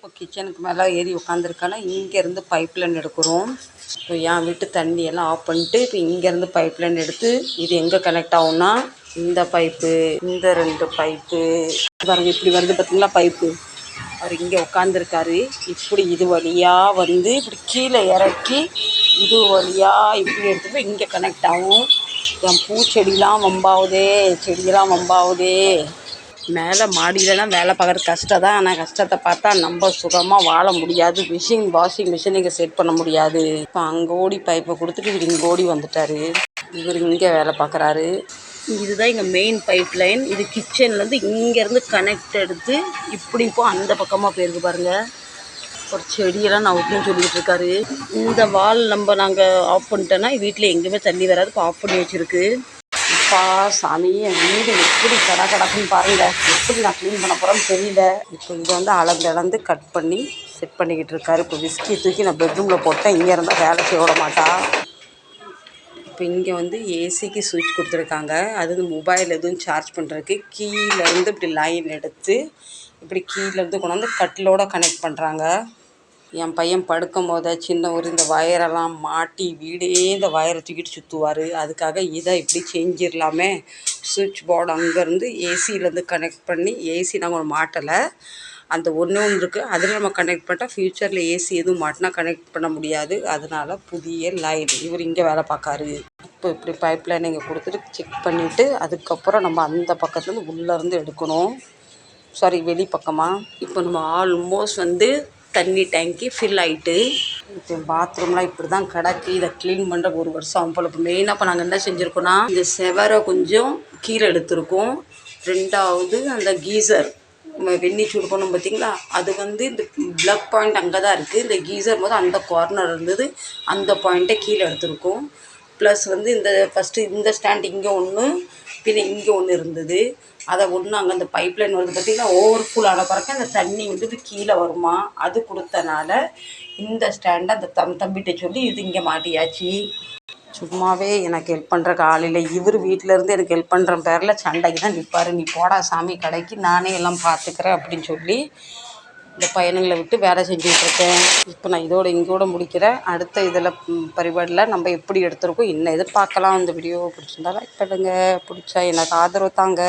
இப்போ கிச்சனுக்கு மேலே ஏறி உட்காந்துருக்கானா இங்கேருந்து பைப் லைன் எடுக்கிறோம். இப்போ என் வீட்டு தண்ணி எல்லாம் ஆஃப் பண்ணிட்டு இப்போ இங்கேருந்து பைப் லைன் எடுத்து இது எங்கே கனெக்ட் ஆகும்னா இந்த பைப்பு இந்த ரெண்டு பைப்பு பாருங்க இப்படி வருது பார்த்தீங்களா பைப்பு அவர் இங்கே உட்காந்துருக்காரு இப்படி இது வழியாக வந்து இப்படி கீழே இறக்கி இது வழியாக இப்படி எடுத்துட்டு போய் இங்கே கனெக்ட் ஆகும். என் பூச்செடிலாம் வம்பாவுதே செடியெல்லாம் வம்பாவுதே. மேலே மாடியிலலாம் வேலை பார்க்குறது கஷ்டம் தான் ஆனால் கஷ்டத்தை பார்த்தா நம்ம சுகமாக வாழ முடியாது. மிஷின் வாஷிங் மிஷின் இங்கே செட் பண்ண முடியாது. இப்போ அங்கே ஓடி பைப்பை கொடுத்துட்டு இவர் இங்கே ஓடி வந்துட்டாரு. இவர் இங்கே வேலை பார்க்குறாரு. இதுதான் எங்கள் மெயின் பைப் லைன் இது கிச்சன்லேருந்து இங்கேருந்து கனெக்ட் எடுத்து இப்படி இப்போ அந்த பக்கமாக போயிருக்கு பாருங்கள் ஒரு செடியெல்லாம் நவுட்டுன்னு சொல்லிக்கிட்டு இருக்காரு. இந்த வால் நம்ம நாங்கள் ஆஃப் பண்ணிட்டோன்னா வீட்டில் எங்கேயுமே தண்ணி வராது. இப்போ ஆஃப் பண்ணி வச்சுருக்கு. அப்பா சாமி என் வீடு எப்படி கடா கடக்குன்னு பாருங்க. எப்படி நான் க்ளீன் பண்ண போகிறேன்னு தெரியல. இப்போ இதை வந்து அளந்து அளந்து கட் பண்ணி செட் பண்ணிக்கிட்டு இருக்காரு. இப்போ விஸ்கி தூக்கி நான் பெட்ரூமில் போட்டேன். இங்கே இருந்தால் வேலை செய்ய விட மாட்டா. இப்போ இங்கே வந்து ஏசிக்கு சுவிட்ச் கொடுத்துருக்காங்க. அது வந்து மொபைல் எதுவும் சார்ஜ் பண்ணுறதுக்கு கீழேருந்து இப்படி லைன் எடுத்து இப்படி கீழேருந்து கொண்டாந்து கட்டிலோட கனெக்ட் பண்ணுறாங்க என் பையன் படுக்கும் போதே சின்ன ஒரு இந்த வயரெல்லாம் மாட்டி வீடே இந்த வயரை தூக்கிட்டு சுற்றுவார் அதுக்காக இதை இப்படி செஞ்சிடலாமே. சுவிட்ச் போர்டு அங்கேருந்து ஏசியிலேருந்து கனெக்ட் பண்ணி ஏசி நாங்கள் மாட்டலை. அந்த ஒன்று ஒன்று இருக்குது அதில் நம்ம கனெக்ட் பண்ணிட்டால் ஃப்யூச்சரில் ஏசி எதுவும் மாட்டினா கனெக்ட் பண்ண முடியாது. அதனால புதிய லைன். இவர் இங்கே வேலை பார்க்காரு. இப்போ இப்படி பைப் லைன் இங்கே கொடுத்துட்டு செக் பண்ணிவிட்டு அதுக்கப்புறம் நம்ம அந்த பக்கத்துலேருந்து உள்ளேருந்து எடுக்கணும். சாரி வெளி பக்கமாக இப்போ நம்ம ஆல்மோஸ்ட் வந்து தண்ணி டேங்கி ஃபில் ஆகிட்டு பாத்ரூம்லாம் இப்படி தான் கிடக்கு. இதை க்ளீன் பண்ணுற ஒரு வருஷம் அவ்வளோ போல். இப்போ மெயினாக இப்போ நாங்கள் என்ன செஞ்சுருக்கோன்னா இந்த செவரை கொஞ்சம் கீழே எடுத்திருக்கோம். ரெண்டாவது அந்த கீசர் நம்ம வெந்நி சூடு பண்ணோம் பார்த்தீங்களா அது வந்து இந்த ப்ளக் பாயிண்ட் அங்கே தான் இருக்குது இந்த கீசர் போது அந்த கார்னர் இருந்தது. அந்த பாயிண்ட்டை கீழே எடுத்திருக்கோம். ப்ளஸ் வந்து இந்த ஃபஸ்ட்டு இந்த ஸ்டாண்ட் இங்கே ஒன்று பின்ன இங்கே ஒன்று இருந்தது. அதை ஒன்று அங்கே அந்த பைப் லைன் வருது பார்த்திங்கன்னா ஓவர் ஃபுல் ஆன பிறகு அந்த தண்ணி வந்து கீழே வருமா? அது கொடுத்தனால இந்த ஸ்டாண்டை அந்த தம் தம்பிகிட்ட சொல்லி இது இங்கே மாட்டியாச்சு. சும்மாவே எனக்கு ஹெல்ப் பண்ணுற காலையில் இவர் வீட்டிலேருந்து எனக்கு ஹெல்ப் பண்ணுற பேரில் சண்டைக்கு தான் நிற்பார் நீ போடா சாமி கடைக்கு நானே எல்லாம் பார்த்துக்கிறேன் அப்படின்னு சொல்லி இந்த பயணங்களை விட்டு வேலை செஞ்சுட்ருக்கேன் இப்போ நான் இதோட இங்கோட முடிக்கிறேன். அடுத்த இதில் பரிபாடியில் நம்ம எப்படி எடுத்திருக்கோம் என்ன எதிர்பார்க்கலாம் இந்த வீடியோ பிடிச்சிருந்தா லைக் பண்ணுங்கள் பிடிச்சா எனக்கு ஆதரவு தாங்க.